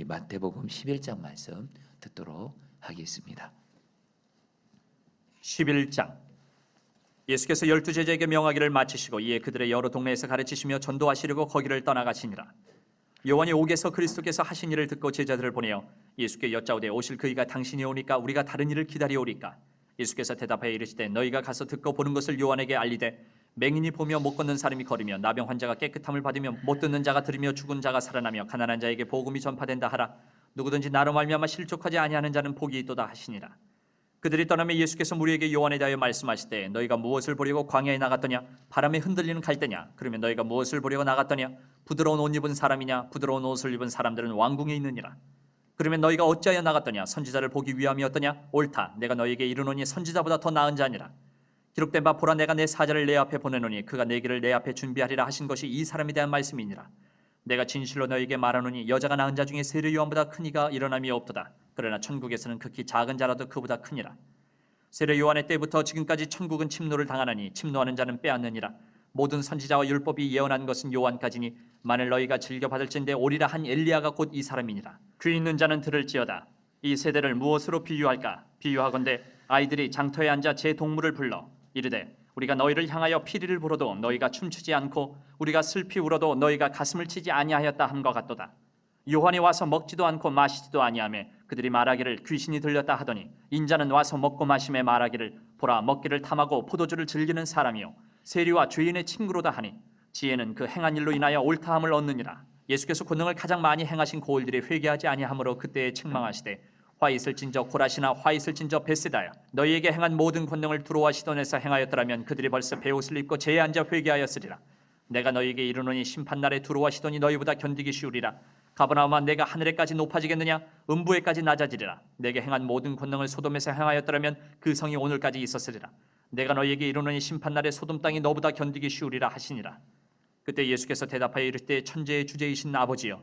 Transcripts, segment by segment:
우리 마태복음 11장 말씀 듣도록 하겠습니다. 11장. 예수께서 열두 제자에게 명하기를 마치시고 이에 그들의 여러 동네에서 가르치시며 전도하시려고 거기를 떠나가시니라. 요한이 옥에서 그리스도께서 하신 일을 듣고 제자들을 보내어 예수께 여짜오되 오실 그이가 당신이 오니까 우리가 다른 일을 기다리오리까. 예수께서 대답하여 이르시되 너희가 가서 듣고 보는 것을 요한에게 알리되 맹인이 보며 못 걷는 사람이 걸으며 나병 환자가 깨끗함을 받으며 못 듣는 자가 들으며 죽은 자가 살아나며 가난한 자에게 복음이 전파된다 하라. 누구든지 나로 말미암아 실족하지 아니하는 자는 복이 있도다 하시니라. 그들이 떠나며 예수께서 무리에게 요한에 대하여 말씀하시되 너희가 무엇을 보려고 광야에 나갔더냐? 바람에 흔들리는 갈대냐? 그러면 너희가 무엇을 보려고 나갔더냐? 부드러운 옷 입은 사람이냐? 부드러운 옷을 입은 사람들은 왕궁에 있느니라. 그러면 너희가 어찌하여 나갔더냐? 선지자를 보기 위함이었더냐? 옳다. 내가 너희에게 이르노니 선지자보다 더 나은 자니라 기록된 바 보라 내가 내 사자를 내 앞에 보내노니 그가 내 길을 내 앞에 준비하리라 하신 것이 이 사람에 대한 말씀이니라. 내가 진실로 너희에게 말하노니 여자가 낳은 자 중에 세례 요한보다 큰 이가 일어남이 없도다. 그러나 천국에서는 극히 작은 자라도 그보다 크니라. 세례 요한의 때부터 지금까지 천국은 침노를 당하나니 침노하는 자는 빼앗느니라. 모든 선지자와 율법이 예언한 것은 요한까지니 만일 너희가 즐겨 받을진대 오리라 한 엘리야가 곧 이 사람이니라. 귀 있는 자는 들을지어다. 이 세대를 무엇으로 비유할까? 비유하건대 아이들이 장터에 앉아 제 동물을 불러 이르되 우리가 너희를 향하여 피리를 불어도 너희가 춤추지 않고 우리가 슬피 울어도 너희가 가슴을 치지 아니하였다 함과 같도다. 요한이 와서 먹지도 않고 마시지도 아니하며 그들이 말하기를 귀신이 들렸다 하더니 인자는 와서 먹고 마심에 말하기를 보라 먹기를 탐하고 포도주를 즐기는 사람이요 세리와 죄인의 친구로다 하니 지혜는 그 행한 일로 인하여 옳다함을 얻느니라. 예수께서 권능을 가장 많이 행하신 고을들이 회개하지 아니하므로 그때에 책망하시되 화 있을진저 고라시나 화 있을진저 베세다야. 너희에게 행한 모든 권능을 두로와 시돈에서 행하였더라면 그들이 벌써 베옷을 입고 제에 앉아 회개하였으리라. 내가 너희에게 이르노니 심판 날에 두로와 시돈이 너희보다 견디기 쉬우리라. 가버나움아 내가 하늘에까지 높아지겠느냐? 음부에까지 낮아지리라. 내게 행한 모든 권능을 소돔에서 행하였더라면 그 성이 오늘까지 있었으리라. 내가 너희에게 이르노니 심판 날에 소돔 땅이 너보다 견디기 쉬우리라 하시니라. 그때 예수께서 대답하여 이르시되 천재의 주제이신 아버지여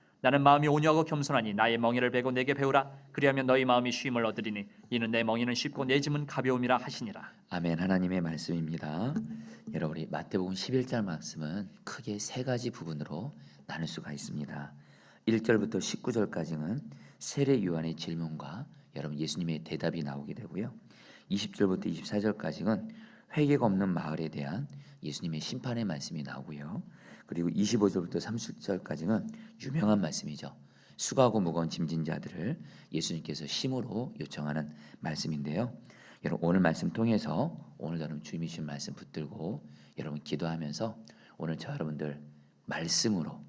나는 마음이 온유하고 겸손하니 나의 멍에를 베고 내게 배우라 그리하면 너희 마음이 쉼을 얻으리니 이는 내 멍에는 쉽고 내 짐은 가벼움이라 하시니라 아멘 하나님의 말씀입니다. 여러분 우리 마태복음 11장 말씀은 크게 세 가지 부분으로 나눌 수가 있습니다. 1절부터 19절까지는 세례 요한의 질문과 여러분 예수님의 대답이 나오게 되고요. 20절부터 24절까지는 회개가 없는 마을에 대한 예수님의 심판의 말씀이 나오고요. 그리고 25절부터 30절까지는 유명한 말씀이죠. 수고하고 무거운 짐진 자들을 예수님께서 심으로 요청하는 말씀인데요. 여러분 오늘 말씀 통해서 오늘 여러분 주님이 주신 말씀 붙들고 여러분 기도하면서 오늘 저 여러분들 말씀으로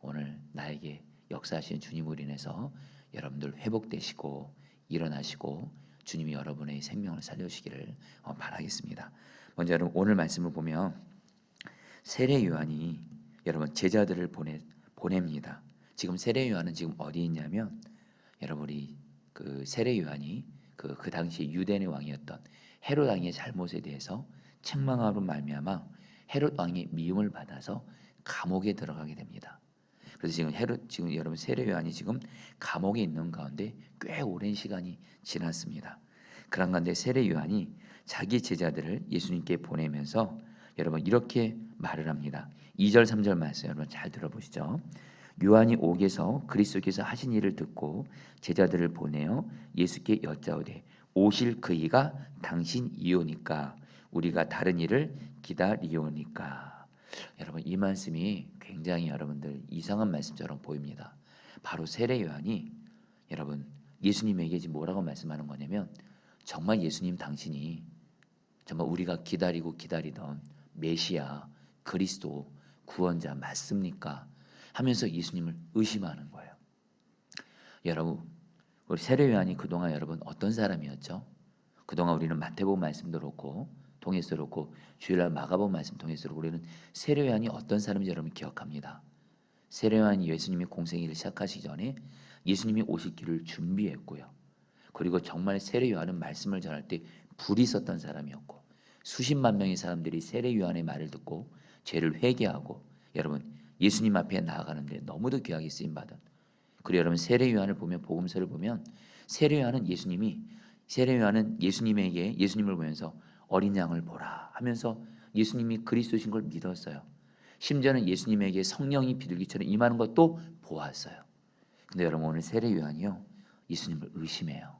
오늘 나에게 역사하시는 주님으로 인해서 여러분들 회복되시고 일어나시고 주님이 여러분의 생명을 살려주시기를 어, 바라겠습니다. 먼저 여러분 오늘 말씀을 보면 세례 요한이 여러분 제자들을 보내 보냅니다. 지금 세례 요한은 지금 어디 있냐면 여러분이 그 세례 요한이 그, 그 당시 유대의 왕이었던 헤롯 왕의 잘못에 대해서 책망하로 말미암아 헤롯 왕의 미움을 받아서 감옥에 들어가게 됩니다. 그래서 지금 헤롯 지금 여러분 세례 요한이 지금 감옥에 있는 가운데 꽤 오랜 시간이 지났습니다. 그런 가운데 세례 요한이 자기 제자들을 예수님께 보내면서 여러분 이렇게 말을 합니다. 2절 3절 말씀 여러분 잘 들어보시죠. 요한이 옥에서 그리스도께서 하신 일을 듣고 제자들을 보내어 예수께 여짜오되 오실 그이가 당신 이오니까 우리가 다른 일을 기다리오니까 여러분 이 말씀이 굉장히 여러분들 이상한 말씀처럼 보입니다. 바로 세례 요한이 여러분 예수님에게 지금 뭐라고 말씀하는 거냐면 정말 예수님 당신이 정말 우리가 기다리고 기다리던 메시아 그리스도 구원자 맞습니까? 하면서 예수님을 의심하는 거예요. 여러분, 우리 세례 요한이 그동안 여러분 어떤 사람이었죠? 그동안 우리는 마태복음 말씀도 그렇고 통해서 그렇고 주일날 마가복음 말씀 통해서 우리는 세례 요한이 어떤 사람인지 여러분 기억합니다. 세례 요한이 예수님이 공생일을 시작하시기 전에 예수님이 오실 길을 준비했고요. 그리고 정말 세례 요한은 말씀을 전할 때 불이 있었던 사람이었고 수십만 명의 사람들이 세례 요한의 말을 듣고 죄를 회개하고 여러분 예수님 앞에 나아가는데 너무도 귀하게 쓰임 받은 그리고 여러분 세례 요한을 보면 복음서를 보면 세례 요한은 예수님이 세례 요한은 예수님에게 예수님을 보면서 어린 양을 보라 하면서 예수님이 그리스도신 걸 믿었어요. 심지어는 예수님에게 성령이 비둘기처럼 임하는 것도 보았어요. 근데 여러분 오늘 세례 요한이요 예수님을 의심해요.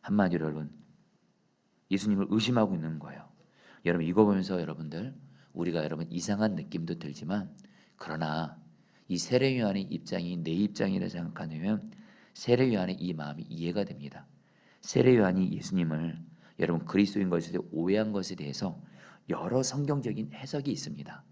한마디로 여러분 예수님을 의심하고 있는 거예요. 여러분 이거 보면서 여러분들 우리가 여러분 이상한 느낌도 들지만 그러나 이 세례 요한의 입장이 내 입장이라 생각하면 세례 요한의 이 마음이 이해가 됩니다. 세례 요한이 예수님을 여러분 그리스도인 것에 오해한 것에 대해서 여러 성경적인 해석이 있습니다.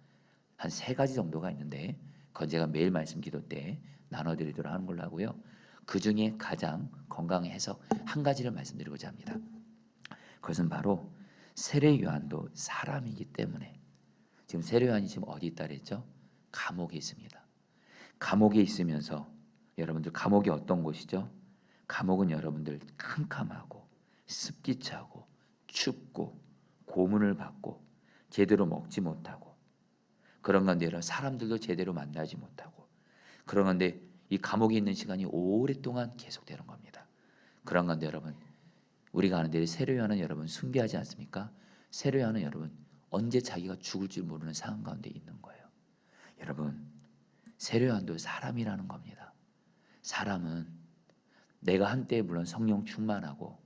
한 세 가지 정도가 있는데 그건 제가 매일 말씀 기도 때 나눠드리도록 하는 걸로 하고요. 그 중에 가장 건강한 해석 한 가지를 말씀드리고자 합니다. 그것은 바로 세례 요한도 사람이기 때문에 지금 세례 요한이 지금 어디 있다 그랬죠? 감옥에 있습니다. 감옥에 있으면서 여러분들 감옥이 어떤 곳이죠? 감옥은 여러분들 캄캄하고 습기 차고 춥고 고문을 받고 제대로 먹지 못하고 그런 건데 여러분 사람들도 제대로 만나지 못하고 그런 건데 이 감옥에 있는 시간이 오랫동안 계속되는 겁니다. 그런 건데 여러분 우리가 아는 대로 세례요한은 여러분 순교하지 않습니까? 세례요한은 여러분 언제 자기가 죽을 줄 모르는 상황 가운데 있는 거예요. 여러분 세례요한도 사람이라는 겁니다. 사람은 내가 한때 물론 성령 충만하고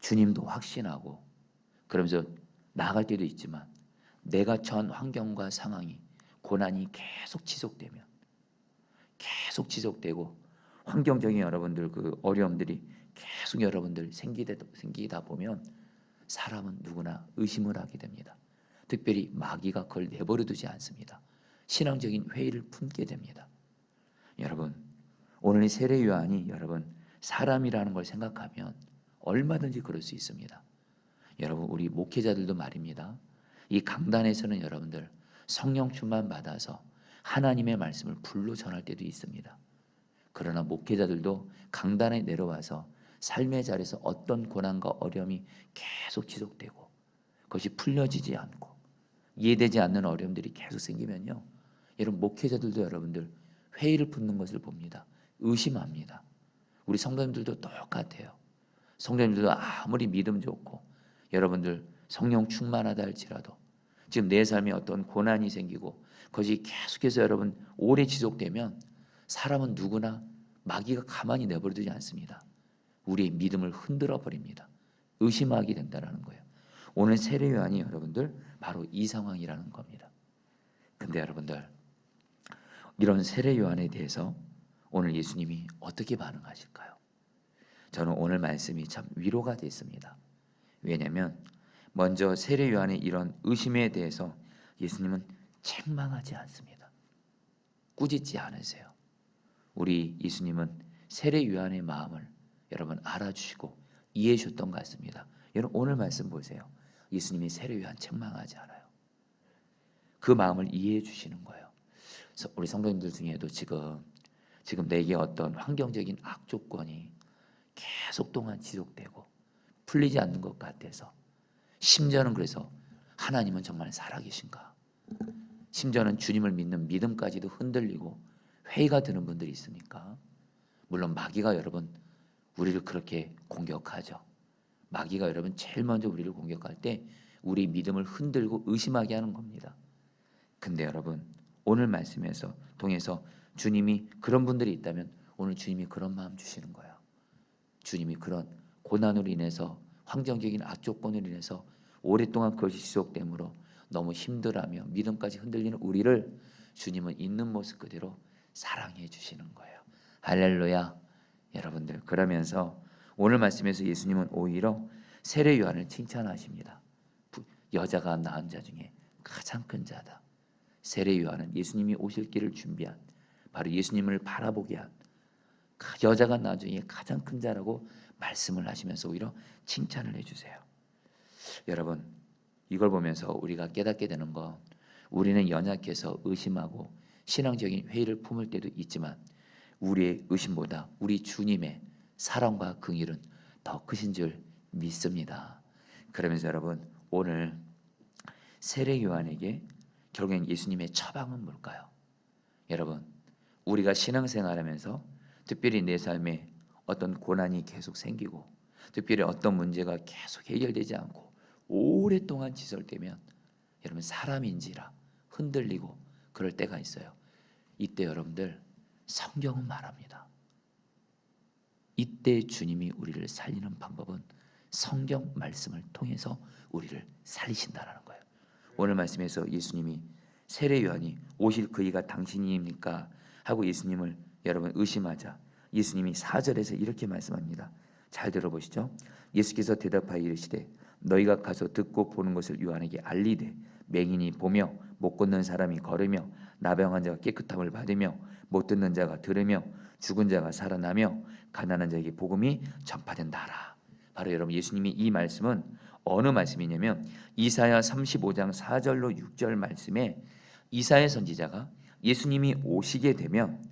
주님도 확신하고 그러면서 나아갈 때도 있지만 내가 전 환경과 상황이 고난이 계속 지속되면 계속 지속되고 환경적인 여러분들 그 어려움들이 계속 여러분들 생기다 보면 사람은 누구나 의심을 하게 됩니다. 특별히 마귀가 그걸 내버려 두지 않습니다. 신앙적인 회의를 품게 됩니다. 여러분, 오늘 이 세례 요한이 여러분 사람이라는 걸 생각하면 얼마든지 그럴 수 있습니다. 여러분 우리 목회자들도 말입니다. 이 강단에서는 여러분들 성령 충만 받아서 하나님의 말씀을 불로 전할 때도 있습니다. 그러나 목회자들도 강단에 내려와서 삶의 자리에서 어떤 고난과 어려움이 계속 지속되고 그것이 풀려지지 않고 이해되지 않는 어려움들이 계속 생기면요. 여러분 목회자들도 여러분들 회의를 품는 것을 봅니다. 의심합니다. 우리 성도님들도 똑같아요. 성도님들도 아무리 믿음 좋고 여러분들 성령 충만하다 할지라도 지금 내 삶에 어떤 고난이 생기고 그것이 계속해서 여러분 오래 지속되면 사람은 누구나 마귀가 가만히 내버려두지 않습니다. 우리의 믿음을 흔들어 버립니다. 의심하게 된다라는 거예요. 오늘 세례 요한이 여러분들 바로 이 상황이라는 겁니다. 근데 여러분들 이런 세례 요한에 대해서 오늘 예수님이 어떻게 반응하실까요? 저는 오늘 말씀이 참 위로가 됐습니다. 왜냐하면 먼저 세례 요한의 이런 의심에 대해서 예수님은 책망하지 않습니다. 꾸짖지 않으세요. 우리 예수님은 세례 요한의 마음을 여러분 알아주시고 이해해 주셨던 것 같습니다. 여러분 오늘 말씀 보세요. 예수님이 세례 요한 책망하지 않아요. 그 마음을 이해해 주시는 거예요. 그래서 우리 성도님들 중에도 지금 지금 내게 어떤 환경적인 악 조건이 계속 동안 지속되고 풀리지 않는 것 같아서 심지어는 그래서 하나님은 정말 살아계신가? 심지어는 주님을 믿는 믿음까지도 흔들리고 회의가 드는 분들이 있습니까? 물론 마귀가 여러분 우리를 그렇게 공격하죠. 마귀가 여러분 제일 먼저 우리를 공격할 때 우리 믿음을 흔들고 의심하게 하는 겁니다. 근데 여러분 오늘 말씀에서 통해서 주님이 그런 분들이 있다면 오늘 주님이 그런 마음 주시는 거예요. 주님이 그런 고난으로 인해서 환경적인 악조건으로 인해서 오랫동안 그것이 지속되므로 너무 힘들어하며 믿음까지 흔들리는 우리를 주님은 있는 모습 그대로 사랑해 주시는 거예요. 할렐루야. 여러분들 그러면서 오늘 말씀에서 예수님은 오히려 세례 요한을 칭찬하십니다. 부- 여자가 낳은 자 중에 가장 큰 자다. 세례 요한은 예수님이 오실 길을 준비한 바로 예수님을 바라보게 한그 여자가 나중에 가장 큰 자라고 말씀을 하시면서 오히려 칭찬을 해주세요. 여러분 이걸 보면서 우리가 깨닫게 되는 건 우리는 연약해서 의심하고 신앙적인 회의를 품을 때도 있지만 우리의 의심보다 우리 주님의 사랑과 긍휼은 더 크신 줄 믿습니다. 그러면서 여러분 오늘 세례 요한에게 결국엔 예수님의 처방은 뭘까요? 여러분, 우리가 신앙생활하면서 특별히 내 삶에 어떤 고난이 계속 생기고 특별히 어떤 문제가 계속 해결되지 않고 오랫동안 지설되면 여러분 사람인지라 흔들리고 그럴 때가 있어요. 이때 여러분들 성경은 말합니다. 이때 주님이 우리를 살리는 방법은 성경 말씀을 통해서 우리를 살리신다라는 거예요. 오늘 말씀에서 예수님이 세례 요한이 오실 그이가 당신입니까 하고 예수님을 여러분 의심하자 예수님이 4절에서 이렇게 말씀합니다. 잘 들어보시죠. 예수께서 대답하여 이르시되 너희가 가서 듣고 보는 것을 요한에게 알리되 맹인이 보며 못 걷는 사람이 걸으며 나병한 자가 깨끗함을 받으며 못 듣는 자가 들으며 죽은 자가 살아나며 가난한 자에게 복음이 전파된다라. 바로 여러분 예수님이 이 말씀은 어느 말씀이냐면 이사야 35장 4절로 6절 말씀에 이사야 선지자가 예수님이 오시게 되면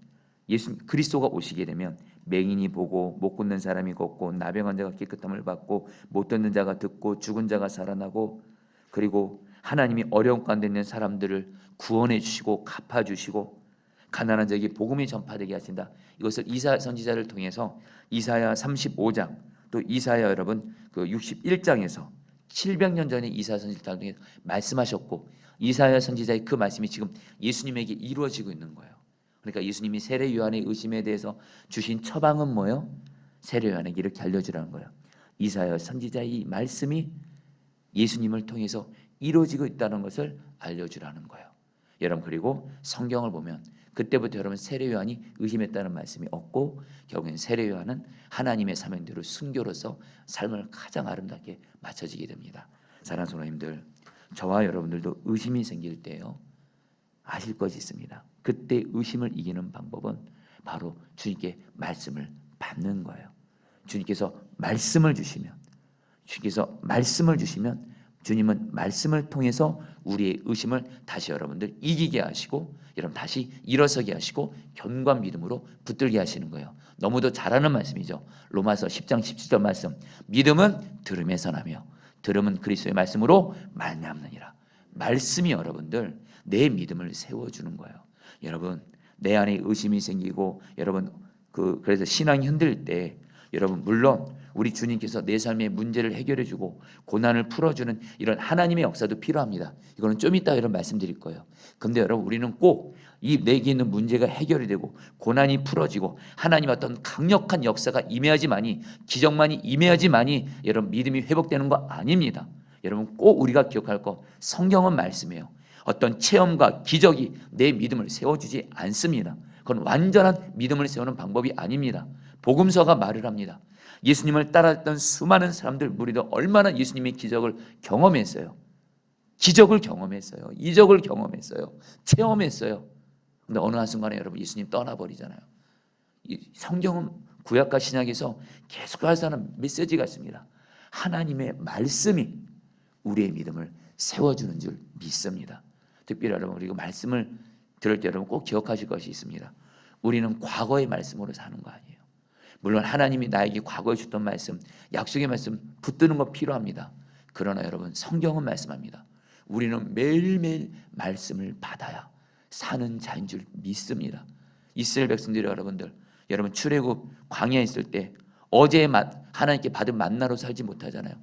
예수 그리스도가 오시게 되면 맹인이 보고 못 걷는 사람이 걷고 나병한 자가 깨끗함을 받고 못 듣는 자가 듣고 죽은 자가 살아나고 그리고 하나님이 어려운 가운데 있는 사람들을 구원해 주시고 갚아 주시고 가난한 자에게 복음이 전파되게 하신다. 이것을 이사 선지자를 통해서 이사야 35장 또 이사야 여러분 그 61장에서 700년 전에 이사야 선지자를 통해 말씀하셨고 이사야 선지자의 그 말씀이 지금 예수님에게 이루어지고 있는 거예요. 그러니까 예수님이 세례 요한의 의심에 대해서 주신 처방은 뭐요? 세례 요한에게 이렇게 알려주라는 거예요. 이사야 선지자의 이 말씀이 예수님을 통해서 이루어지고 있다는 것을 알려주라는 거예요. 여러분 그리고 성경을 보면 그때부터 여러분 세례 요한이 의심했다는 말씀이 없고 결국엔 세례 요한은 하나님의 사명대로 순교로서 삶을 가장 아름답게 맞춰지게 됩니다. 사랑하는 성도님들, 저와 여러분들도 의심이 생길 때요 아실 것이 있습니다. 그때 의심을 이기는 방법은 바로 주님께 말씀을 받는 거예요. 주님께서 말씀을 주시면 주님께서 말씀을 주시면 주님은 말씀을 통해서 우리의 의심을 다시 여러분들 이기게 하시고 여러분 다시 일어서게 하시고 견고한 믿음으로 붙들게 하시는 거예요. 너무도 잘하는 말씀이죠. 로마서 10장 17절 말씀. 믿음은 들음에서 나며 들음은 그리스도의 말씀으로 말미암느니라. 말씀이 여러분들 내 믿음을 세워 주는 거예요. 여러분 내 안에 의심이 생기고 여러분 그 그래서 신앙이 흔들 때 여러분 물론 우리 주님께서 내 삶의 문제를 해결해 주고 고난을 풀어 주는 이런 하나님의 역사도 필요합니다. 이거는 좀 이따 이런 말씀드릴 거예요. 근데 여러분 우리는 꼭 이 내게 있는 문제가 해결이 되고 고난이 풀어지고 하나님 어떤 강력한 역사가 임해야지만이 기적만이 임해야지만이 여러분 믿음이 회복되는 거 아닙니다. 여러분 꼭 우리가 기억할 거 성경은 말씀이에요. 어떤 체험과 기적이 내 믿음을 세워주지 않습니다. 그건 완전한 믿음을 세우는 방법이 아닙니다. 복음서가 말을 합니다. 예수님을 따랐던 수많은 사람들 무리도 얼마나 예수님의 기적을 경험했어요. 기적을 경험했어요. 이적을 경험했어요. 체험했어요. 근데 어느 한순간에 여러분 예수님 떠나버리잖아요. 이 성경은 구약과 신약에서 계속 하는 메시지가 있습니다. 하나님의 말씀이 우리의 믿음을 세워주는 줄 믿습니다. 특별히 여러분 우리가 말씀을 들을 때 여러분 꼭 기억하실 것이 있습니다. 우리는 과거의 말씀으로 사는 거 아니에요. 물론 하나님이 나에게 과거에 줬던 말씀, 약속의 말씀 붙드는 거 필요합니다. 그러나 여러분 성경은 말씀합니다. 우리는 매일매일 말씀을 받아야 사는 자인 줄 믿습니다. 이스라엘 백성들이 여러분들 여러분 출애굽 광야에 있을 때 어제 하나님께 받은 만나로 살지 못하잖아요.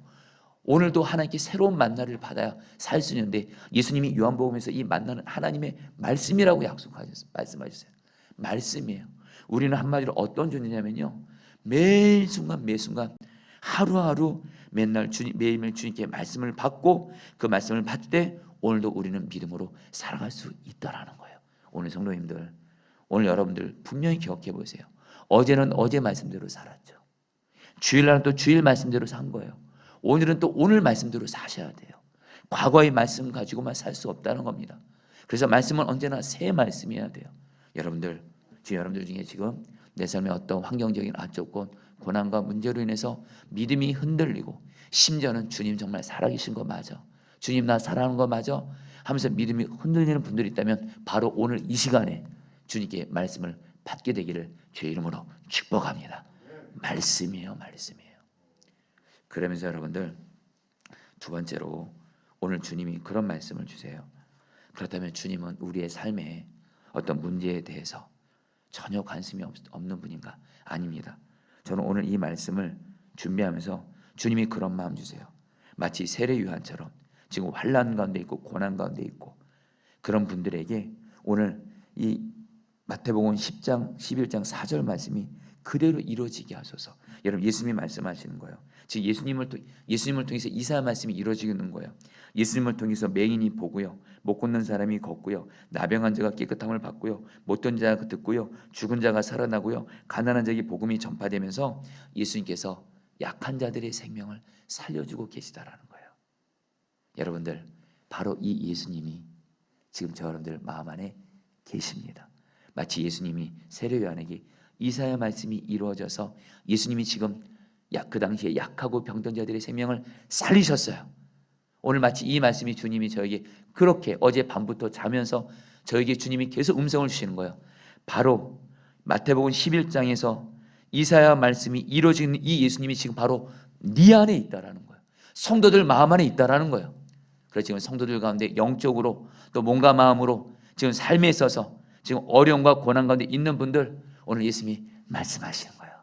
오늘도 하나님께 새로운 만나를 받아야 살 수 있는데 예수님이 요한복음에서 이 만나는 하나님의 말씀이라고 약속하셨어요. 말씀하셨어요. 말씀이에요. 우리는 한마디로 어떤 존재냐면요. 매 순간 매 순간 하루하루 맨날 주님 매일매일 주님께 말씀을 받고 그 말씀을 받을 때 오늘도 우리는 믿음으로 살아갈 수 있다라는 거예요. 오늘 성도님들 오늘 여러분들 분명히 기억해 보세요. 어제는 어제 말씀대로 살았죠. 주일날은 또 주일 말씀대로 산 거예요. 오늘은 또 오늘 말씀대로 사셔야 돼요. 과거의 말씀 가지고만 살 수 없다는 겁니다. 그래서 말씀은 언제나 새 말씀이어야 돼요. 여러분들, 지금 여러분들 중에 지금 내 삶의 어떤 환경적인 악조건, 고난과 문제로 인해서 믿음이 흔들리고 심지어는 주님 정말 살아계신 거 맞아. 주님 나 사랑하는 거 맞아. 하면서 믿음이 흔들리는 분들이 있다면 바로 오늘 이 시간에 주님께 말씀을 받게 되기를 주의 이름으로 축복합니다. 말씀이에요, 말씀이에요. 그러면서 여러분들 두 번째로 오늘 주님이 그런 말씀을 주세요. 그렇다면 주님은 우리의 삶에 어떤 문제에 대해서 전혀 관심이 없, 없는 분인가? 아닙니다. 저는 오늘 이 말씀을 준비하면서 주님이 그런 마음 주세요. 마치 세례 요한처럼 지금 환란 가운데 있고 고난 가운데 있고 그런 분들에게 오늘 이 마태복음 10장 11장 4절 말씀이 그대로 이루어지게 하소서. 여러분 예수님이 말씀하시는 거예요. 즉 예수님을 통 예수님을 통해서 이사 말씀이 이루어지는 거예요. 예수님을 통해서 맹인이 보고요, 못 걷는 사람이 걷고요, 나병한 자가 깨끗함을 받고요, 못된 자가 듣고요, 죽은 자가 살아나고요, 가난한 자에게 복음이 전파되면서 예수님께서 약한 자들의 생명을 살려주고 계시다라는 거예요. 여러분들 바로 이 예수님이 지금 저 여러분들 마음 안에 계십니다. 마치 예수님이 세례 요한에게 이사야 말씀이 이루어져서 예수님이 지금 약 그 당시에 약하고 병든 자들의 생명을 살리셨어요. 오늘 마치 이 말씀이 주님이 저에게 그렇게 어제 밤부터 자면서 저에게 주님이 계속 음성을 주시는 거예요. 바로 마태복음 11장에서 이사야 말씀이 이루어지는 이 예수님이 지금 바로 네 안에 있다라는 거예요. 성도들 마음 안에 있다라는 거예요. 그래서 지금 성도들 가운데 영적으로 또 몸과 마음으로 지금 삶에 있어서 지금 어려움과 고난 가운데 있는 분들 오늘 예수님이 말씀하시는 거예요.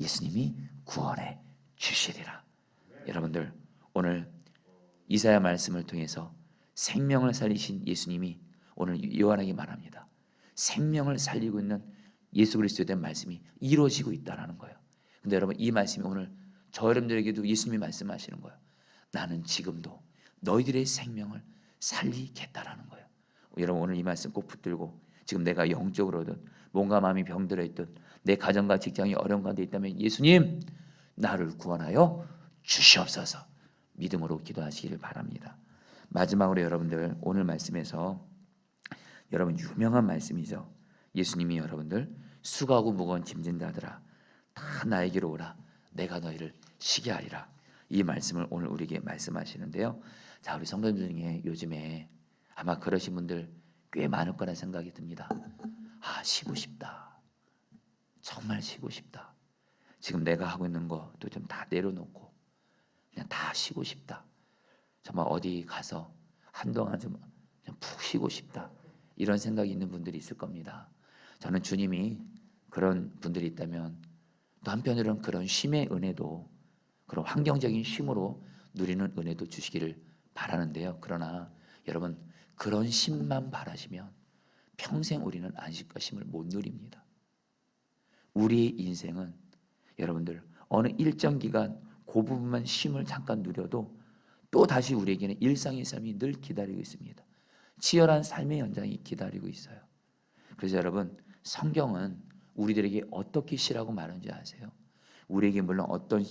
예수님이 구원해 주시리라. 여러분들 오늘 이사야 말씀을 통해서 생명을 살리신 예수님이 오늘 요한에게 말합니다. 생명을 살리고 있는 예수 그리스도에 대한 말씀이 이루어지고 있다라는 거예요. 근데 여러분 이 말씀이 오늘 저 여러분들에게도 예수님이 말씀하시는 거예요. 나는 지금도 너희들의 생명을 살리겠다라는 거예요. 여러분 오늘 이 말씀 꼭 붙들고 지금 내가 영적으로든 몸과 마음이 병들어 있든 내 가정과 직장이 어려운 가운데 있다면 예수님 나를 구원하여 주시옵소서 믿음으로 기도하시기를 바랍니다. 마지막으로 여러분들 오늘 말씀에서 여러분 유명한 말씀이죠. 예수님이 여러분들 수고하고 무거운 짐진 자들아 다 나에게로 오라 내가 너희를 쉬게 하리라 이 말씀을 오늘 우리에게 말씀하시는데요. 자 우리 성도님들 중에 요즘에 아마 그러신 분들 꽤 많을 거라 생각이 듭니다. 아 쉬고 싶다. 정말 쉬고 싶다. 지금 내가 하고 있는 것도 좀 다 내려놓고 그냥 다 쉬고 싶다. 정말 어디 가서 한동안 좀 푹 쉬고 싶다. 이런 생각이 있는 분들이 있을 겁니다. 저는 주님이 그런 분들이 있다면 또 한편으로는 그런 쉼의 은혜도 그런 환경적인 쉼으로 누리는 은혜도 주시기를 바라는데요. 그러나 여러분 그런 쉼만 바라시면 평생 우리는 안식과 쉼을 못 누립니다. 우리의 인생은 여러분들 어느 일정 기간 그 부분만 쉼을 잠깐 누려도 또 다시 우리에게는 일상의 삶이 늘 기다리고 있습니다. 치열한 삶의 현장이 기다리고 있어요. 그래서 여러분 성경은 우리들에게 어떻게 쉬라고 말하는지 아세요? 우리에게 물론 어떤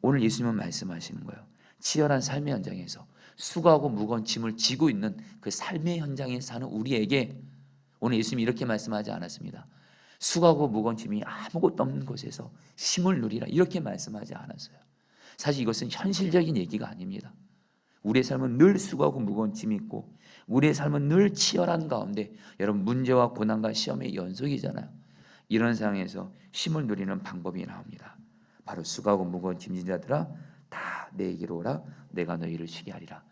오늘 예수님은 말씀하시는 거예요. 치열한 삶의 현장에서 수고하고 무거운 짐을 지고 있는 그 삶의 현장에 사는 우리에게 오늘 예수님이 이렇게 말씀하지 않았습니다. 수고하고 무거운 짐이 아무것도 없는 곳에서 쉼을 누리라 이렇게 말씀하지 않았어요. 사실 이것은 현실적인 얘기가 아닙니다. 우리의 삶은 늘 수고하고 무거운 짐이 있고 우리의 삶은 늘 치열한 가운데 여러분 문제와 고난과 시험의 연속이잖아요. 이런 상황에서 쉼을 누리는 방법이 나옵니다. 바로 수고하고 무거운 짐진 자들아 다 내게로 오라 내가 너희를 쉬게 하리라.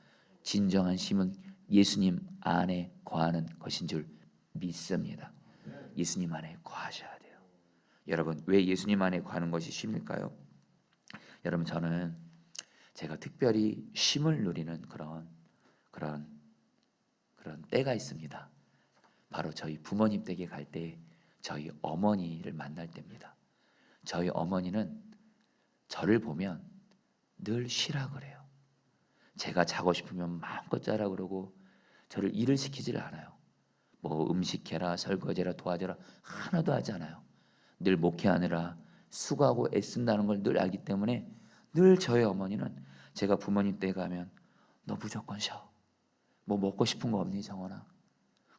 진정한 쉼은 예수님 안에 거하는 것인 줄 믿습니다. 예수님 안에 거하셔야 돼요. 여러분 왜 예수님 안에 거하는 것이 쉼일까요? 여러분 저는 제가 특별히 쉼을 누리는 그런 그런 그런 때가 있습니다. 바로 저희 부모님 댁에 갈 때 저희 어머니를 만날 때입니다. 저희 어머니는 저를 보면 늘 쉬라 그래요. 제가 자고 싶으면 마음껏 자라 그러고 저를 일을 시키질 않아요. 뭐 음식해라 설거지라 도와줘라 하나도 하지 않아요. 늘 목회하느라 수고하고 애쓴다는 걸 늘 알기 때문에 늘 저희 어머니는 제가 부모님 댁에 가면 너 무조건 쉬어. 뭐 먹고 싶은 거 없니 정원아?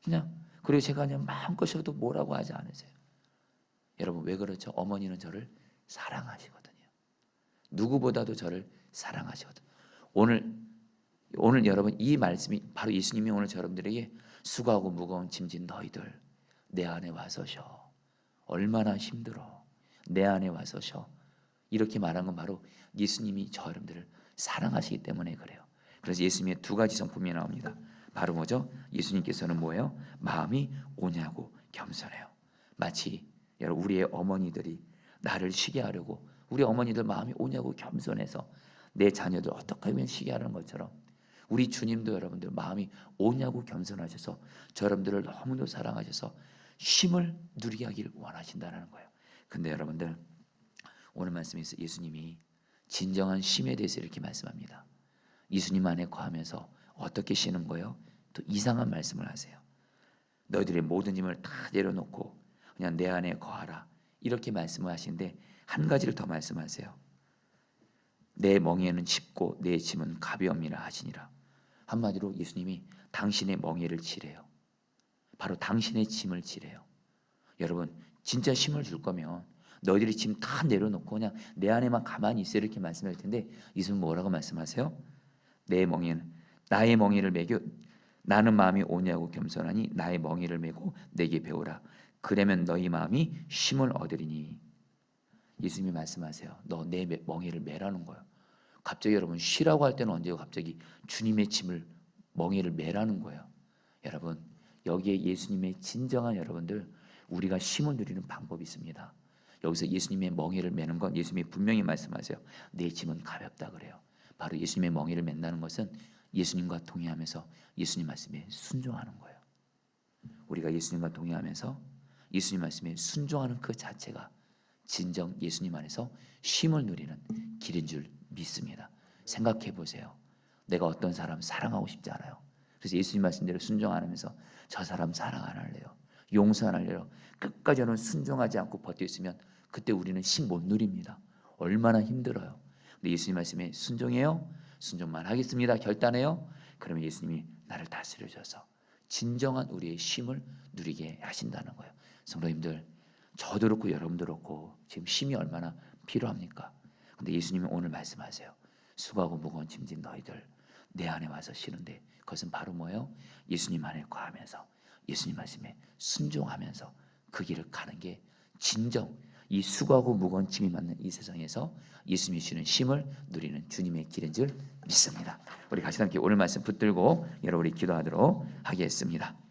그냥 그리고 제가 그냥 마음껏 쉬어도 뭐라고 하지 않으세요. 여러분 왜 그렇죠? 어머니는 저를 사랑하시거든요. 누구보다도 저를 사랑하시거든. 오늘 오늘 여러분 이 말씀이 바로 예수님이 오늘 여러분들에게 수고하고 무거운 짐진 너희들 내 안에 와서 쉬어. 얼마나 힘들어. 내 안에 와서 쉬어. 이렇게 말한 건 바로 예수님이 저 여러분들을 사랑하시기 때문에 그래요. 그래서 예수님의 두 가지 성품이 나옵니다. 바로 뭐죠? 예수님께서는 뭐예요? 마음이 오냐고 겸손해요. 마치 여러분 우리의 어머니들이 나를 쉬게 하려고 우리 어머니들 마음이 오냐고 겸손해서 내 자녀들 어떻게 하면 쉬게 하는 것처럼 우리 주님도 여러분들 마음이 오냐고 겸손하셔서 저러분들을 너무도 사랑하셔서 쉼을 누리게 하길 원하신다는 거예요. 근데 여러분들 오늘 말씀에서 예수님이 진정한 쉼에 대해서 이렇게 말씀합니다. 예수님 안에 거하면서 어떻게 쉬는 거예요? 또 이상한 말씀을 하세요. 너희들의 모든 짐을 다 내려놓고 그냥 내 안에 거하라. 이렇게 말씀을 하시는데 한 가지를 더 말씀하세요. 내 멍에는 쉽고 내 짐은 가벼움이라 하시니라. 한마디로 예수님이 당신의 멍에를 지래요. 바로 당신의 짐을 지래요. 여러분 진짜 힘을 줄 거면 너희들이 짐 다 내려놓고 그냥 내 안에만 가만히 있어 이렇게 말씀할 텐데 예수님 뭐라고 말씀하세요? 내 멍에는 나의 멍에를 매겨 나는 마음이 오냐고 겸손하니 나의 멍에를 메고 내게 배우라. 그러면 너희 마음이 쉼을 얻으리니. 예수님이 말씀하세요. 너 내 멍에를 매라는 거예요. 갑자기 여러분 쉬라고 할 때는 언제요? 갑자기 주님의 짐을 멍에를 매라는 거예요. 여러분 여기에 예수님의 진정한 여러분들 우리가 쉼을 누리는 방법이 있습니다. 여기서 예수님의 멍에를 매는 건 예수님이 분명히 말씀하세요. 내 짐은 가볍다 그래요. 바로 예수님의 멍에를 맨다는 것은 예수님과 동의하면서 예수님 말씀에 순종하는 거예요. 우리가 예수님과 동의하면서 예수님 말씀에 순종하는 그 자체가 진정 예수님 안에서 쉼을 누리는 길인 줄 믿습니다. 생각해 보세요. 내가 어떤 사람 사랑하고 싶지 않아요. 그래서 예수님 말씀대로 순종 안 하면서 저 사람 사랑 안 할래요. 용서 안 할래요. 끝까지는 순종하지 않고 버텨 있으면 그때 우리는 쉼못 누립니다. 얼마나 힘들어요. 근데 예수님 말씀에 순종해요. 순종만 하겠습니다. 결단해요. 그러면 예수님이 나를 다스려 줘서 진정한 우리의 쉼을 누리게 하신다는 거예요. 성도님들, 저도 그렇고 여러분도 그렇고 지금 쉼이 얼마나 필요합니까? 근데 예수님이 오늘 말씀하세요. 수고하고 무거운 짐진 너희들 내 안에 와서 쉬는데 그것은 바로 뭐예요? 예수님 안에 거하면서 예수님 말씀에 순종하면서 그 길을 가는 게 진정 이 수고하고 무거운 짐이 맞는 이 세상에서 예수님이 주는 쉼을 누리는 주님의 길인 줄 믿습니다. 우리 같이 함께 오늘 말씀 붙들고 여러분 우리 기도하도록 하겠습니다.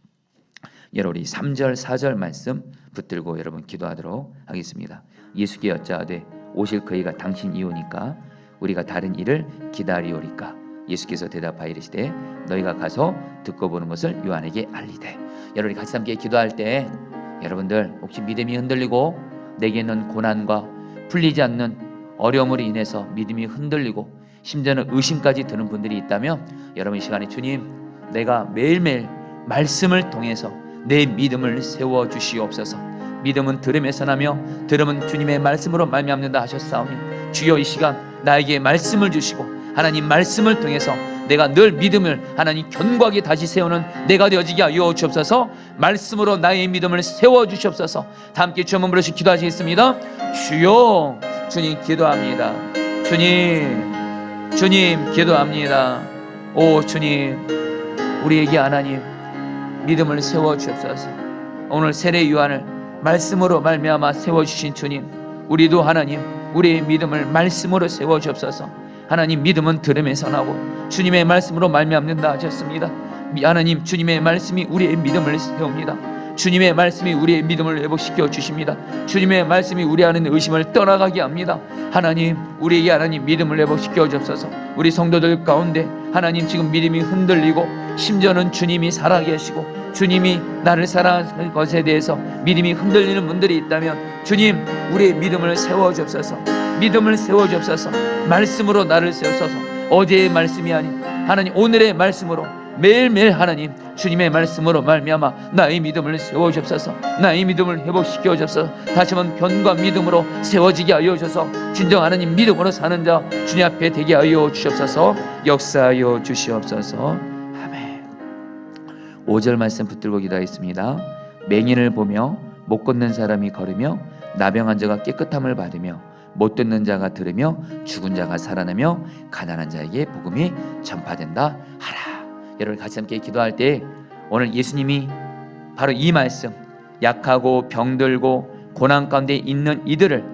여러분 우리 3절 4절 말씀 붙들고 여러분 기도하도록 하겠습니다. 예수께 여짜하되 오실 그이가 당신 이오니까 우리가 다른 일을 기다리오리까 예수께서 대답하여 이르시되 너희가 가서 듣고 보는 것을 요한에게 알리되 여러분이 같이 함께 기도할 때 여러분들 혹시 믿음이 흔들리고 내게 있는 고난과 풀리지 않는 어려움으로 인해서 믿음이 흔들리고 심지어는 의심까지 드는 분들이 있다면 여러분 이 시간에 주님 내가 매일매일 말씀을 통해서 내 믿음을 세워 주시옵소서. 믿음은 들음에서 나며 들음은 주님의 말씀으로 말미암는다 하셨사오니 주여 이 시간 나에게 말씀을 주시고 하나님 말씀을 통해서 내가 늘 믿음을 하나님 견고하게 다시 세우는 내가 되어지게 하여 주옵소서. 말씀으로 나의 믿음을 세워 주시옵소서. 다 함께 주여 부르시 기도하시겠습니다. 주여 주님 기도합니다. 주님 주님 기도합니다. 오 주님 우리에게 하나님 믿음을 세워 주옵소서 오늘 세례 요한을 말씀으로 말미암아 세워 주신 주님 우리도 하나님 우리의 믿음을 말씀으로 세워 주옵소서 하나님 믿음은 들음에서 나고 주님의 말씀으로 말미암는다 하셨습니다. 하나님 주님의 말씀이 우리의 믿음을 세웁니다. 주님의 말씀이 우리의 믿음을 회복시켜 주십니다. 주님의 말씀이 우리 안에 의심을 떠나가게 합니다. 하나님 우리에게 하나님 믿음을 회복시켜 주옵소서. 우리 성도들 가운데 하나님 지금 믿음이 흔들리고 심지어는 주님이 살아계시고 주님이 나를 사랑하는 것에 대해서 믿음이 흔들리는 분들이 있다면 주님 우리의 믿음을 세워 주옵소서. 믿음을 세워 주옵소서. 말씀으로 나를 세우소서. 어제의 말씀이 아닌 하나님 오늘의 말씀으로 매일매일 하나님 주님의 말씀으로 말미암아 나의 믿음을 세워 주옵소서. 나의 믿음을 회복시켜 주옵소서. 다시 한번 견고한 믿음으로 세워지게 하여 주셔서 진정 하나님 믿음으로 사는 자 주님 앞에 되게 하여 주시옵소서. 역사하여 주시옵소서. 아멘. 5절 말씀 붙들고 기도하겠습니다. 맹인을 보며 못 걷는 사람이 걸으며 나병한 자가 깨끗함을 받으며 못 듣는 자가 들으며 죽은 자가 살아나며 가난한 자에게 복음이 전파된다 하라. 여러분 같이 함께 기도할 때 오늘 예수님이 바로 이 말씀 약하고 병들고 고난 가운데 있는 이들을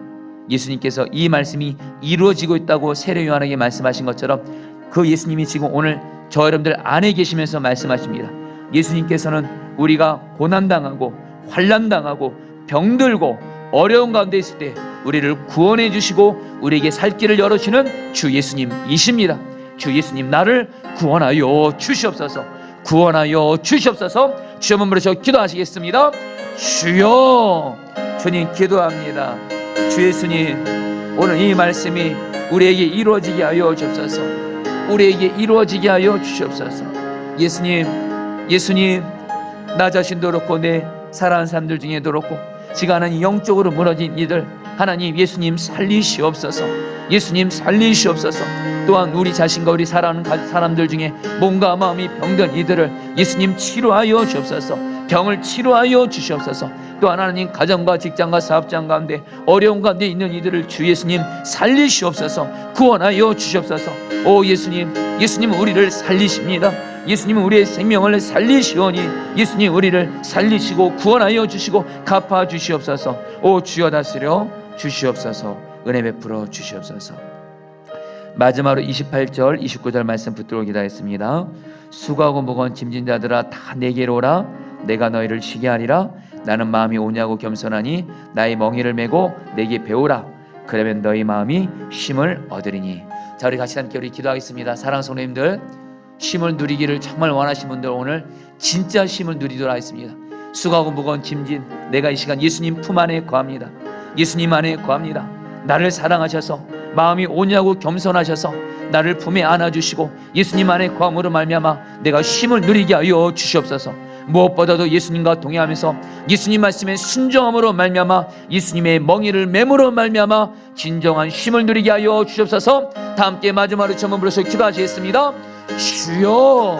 예수님께서 이 말씀이 이루어지고 있다고 세례 요한에게 말씀하신 것처럼 그 예수님이 지금 오늘 저 여러분들 안에 계시면서 말씀하십니다. 예수님께서는 우리가 고난 당하고 환난 당하고 병들고 어려운 가운데 있을 때 우리를 구원해 주시고 우리에게 살 길을 열어주는 주 예수님이십니다. 주 예수님 나를 구원하여 주시옵소서. 구원하여 주시옵소서. 주여 한번 부르셔 기도하시겠습니다. 주여 주님 기도합니다. 주 예수님 오늘 이 말씀이 우리에게 이루어지게 하여 주옵소서. 우리에게 이루어지게 하여 주시옵소서. 예수님, 예수님, 나 자신도 그렇고 내 사랑하는 사람들 중에도 그렇고 지금 하나님 영적으로 무너진 이들 하나님 예수님 살리시옵소서. 예수님 살리시옵소서. 또한 우리 자신과 우리 사랑하는 가- 사람들 중에 몸과 마음이 병든 이들을 예수님 치료하여 주옵소서. 병을 치료하여 주시옵소서. 또 하나님 가정과 직장과 사업장 가운데 어려운 가운데 있는 이들을 주 예수님 살리시옵소서. 구원하여 주시옵소서. 오 예수님, 예수님은 우리를 살리십니다. 예수님은 우리의 생명을 살리시오니 예수님 우리를 살리시고 구원하여 주시고 갚아 주시옵소서. 오 주여 다스려 주시옵소서. 은혜 베풀어 주시옵소서. 마지막으로 28절, 29절 말씀 붙들어 기도하겠습니다. 수고하고 무거운 짐진 자들아 다 내게로 오라. 내가 너희를 쉬게 하리라. 나는 마음이 오냐고 겸손하니 나의 멍에를 메고 내게 배우라. 그러면 너희 마음이 쉼을 얻으리니. 자 우리 같이 함께 우리 기도하겠습니다. 사랑 성도님들 쉼을 누리기를 정말 원하시는 분들 오늘 진짜 쉼을 누리도록 하겠습니다. 수고하고 무거운 짐진 내가 이 시간 예수님 품 안에 거합니다. 예수님 안에 거합니다. 나를 사랑하셔서 마음이 오냐고 겸손하셔서 나를 품에 안아주시고 예수님 안에 거함으로 말미암아 내가 쉼을 누리게 하여 주시옵소서. 무엇보다도 예수님과 동행하면서 예수님 말씀에 순종함으로 말미암아 예수님의 멍이를 매무로 말미암아 진정한 쉼을 누리게 하여 주시옵소서. 다 함께 마지막으로 점을 부르셔 기도하시겠습니다. 주여